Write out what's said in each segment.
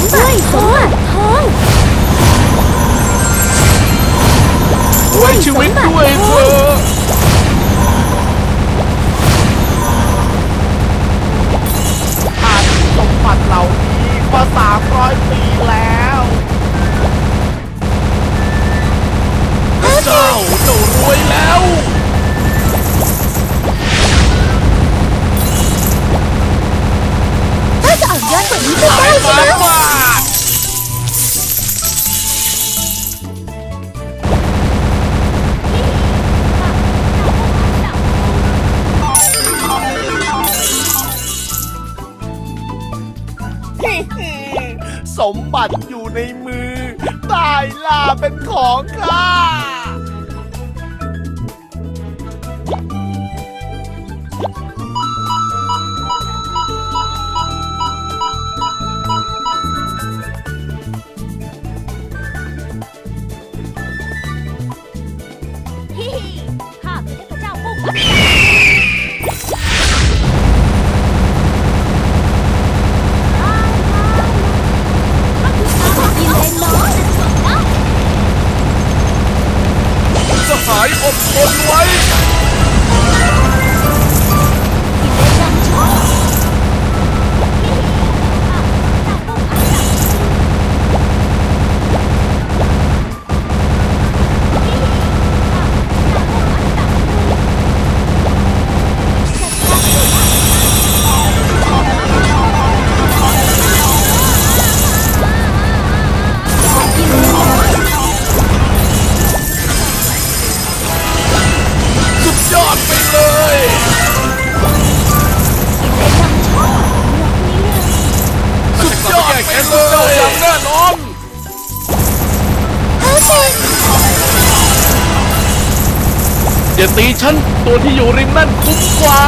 มบัติสมบัติทองด้วยชีวิตด้วยเธอผ่านสมบัติเหานี้าสามปีแล้วเจ้าเจ้ารวยแล้วถ้าะอ่อนย้นกว่าอไปได้ใช่ไหม สมบัติอยู่ในมือตายล่าเป็นของข้า อย่าตีฉันตัวที่อยู่ริมนั่นคุ้มกว่า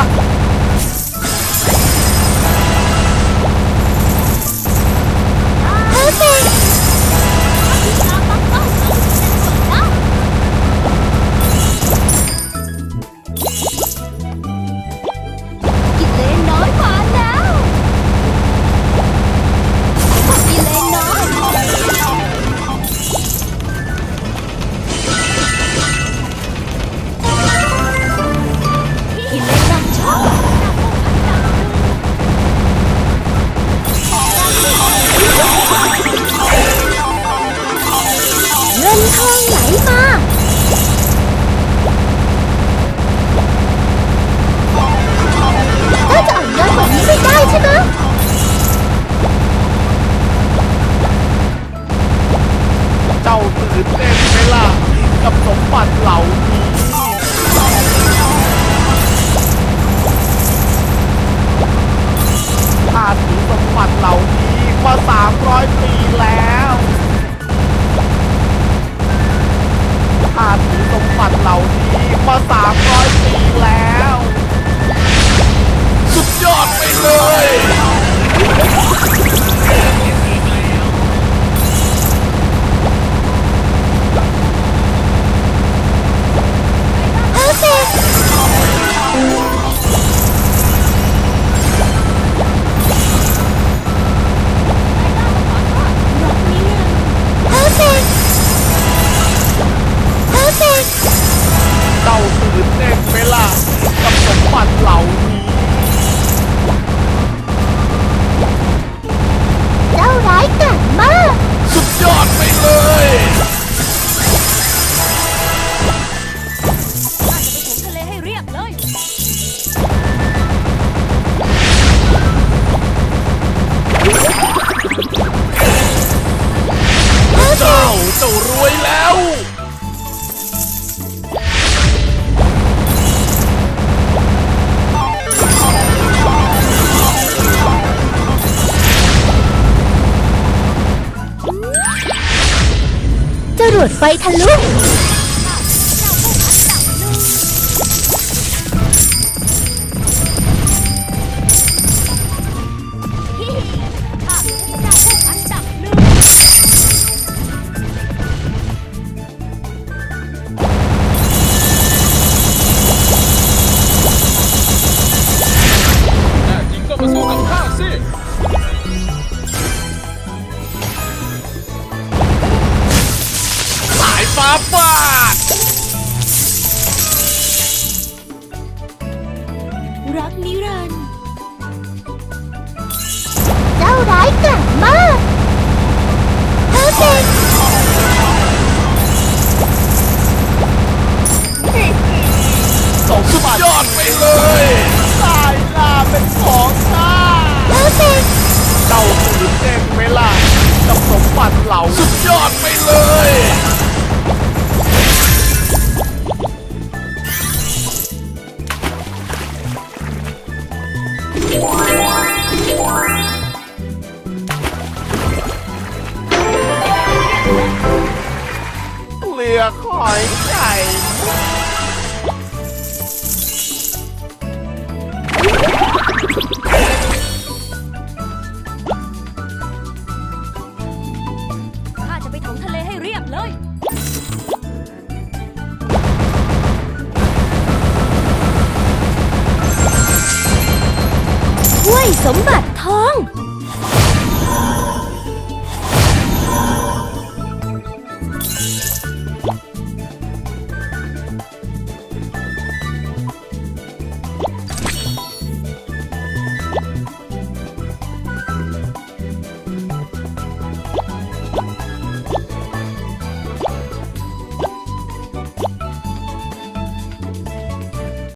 รวจไฟทะลุ รักนิรันดร์เจ้าร้ายกาจมากเพอร์เฟกสมสุดยอดไปเลยสายลาเป็นของข้าเพอร์เฟกเจ้าตื่นเต้นไหมล่ะกับสมบัติเหล่าสุดยอดไปเลย เลือกหอยไก่ สมบัติทอง